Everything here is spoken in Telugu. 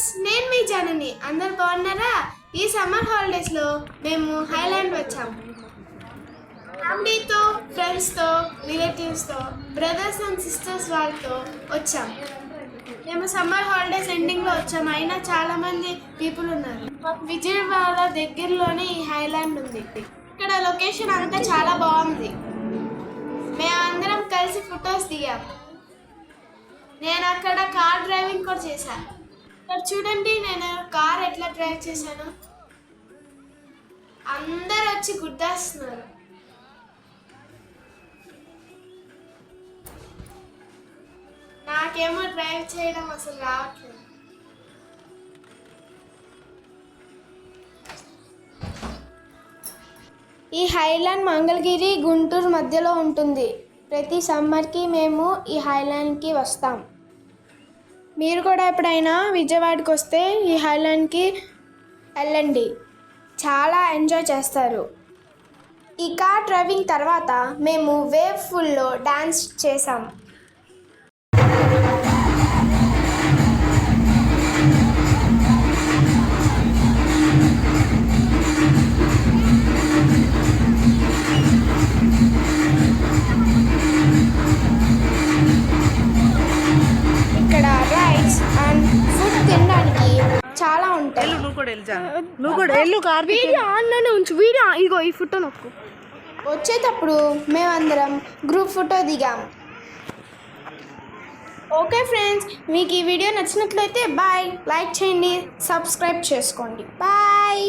ఫ్రెండ్స్ నేను మీ జనని. అందరు బాగున్నారా? ఈ సమ్మర్ హాలిడేస్లో మేము హైలాండ్ వచ్చాము ఫ్యామిలీతో ఫ్రెండ్స్తో రిలేటివ్స్తో బ్రదర్స్ అండ్ సిస్టర్స్ వాళ్ళతో వచ్చాం. మేము సమ్మర్ హాలిడేస్ ఎండింగ్లో వచ్చాము అయినా చాలామంది పీపుల్ ఉన్నారు. విజయవాడ దగ్గరలోనే ఈ హైలాండ్ ఉంది. ఇక్కడ లొకేషన్ అంతా చాలా బాగుంది. మేమందరం కలిసి ఫొటోస్ దిగాము నేను అక్కడ కార్ డ్రైవింగ్ కూడా చేశాను ఇక్కడ చూడండి నేను కార్ ఎట్లా డ్రైవ్ చేశాను. అందరు వచ్చి గుర్తేస్తున్నారు నాకేమో డ్రైవ్ చేయడం అసలు రావట్లేదు. ఈ హైలాండ్ మంగళగిరి గుంటూరు మధ్యలో ఉంటుంది. ప్రతి సమ్మర్కి మేము ఈ హైలాండ్కి వస్తాం. మీరు కూడా ఎప్పుడైనా విజయవాడకి వస్తే ఈ హైలాండ్కి వెళ్ళండి. చాలా ఎంజాయ్ చేస్తారు. ఈ కార్ డ్రైవింగ్ తర్వాత మేము వేవ్ ఫుల్లో డ్యాన్స్ చేసాం వెళ్ళు నువ్వు కూడా వెళ్ళు జాను. నువ్వు కూడా వెళ్ళు కార్తీక్ వీడియో ఆన్లోనే ఉంచు వీడియో ఇగో ఈ ఫోటో నొక్కు. వచ్చేటప్పుడు మేమందరం గ్రూప్ ఫోటో దిగాం. ఓకే ఫ్రెండ్స్ మీకు ఈ వీడియో నచ్చినట్లయితే బాయ్. లైక్ చేయండి సబ్స్క్రైబ్ చేసుకోండి. బాయ్.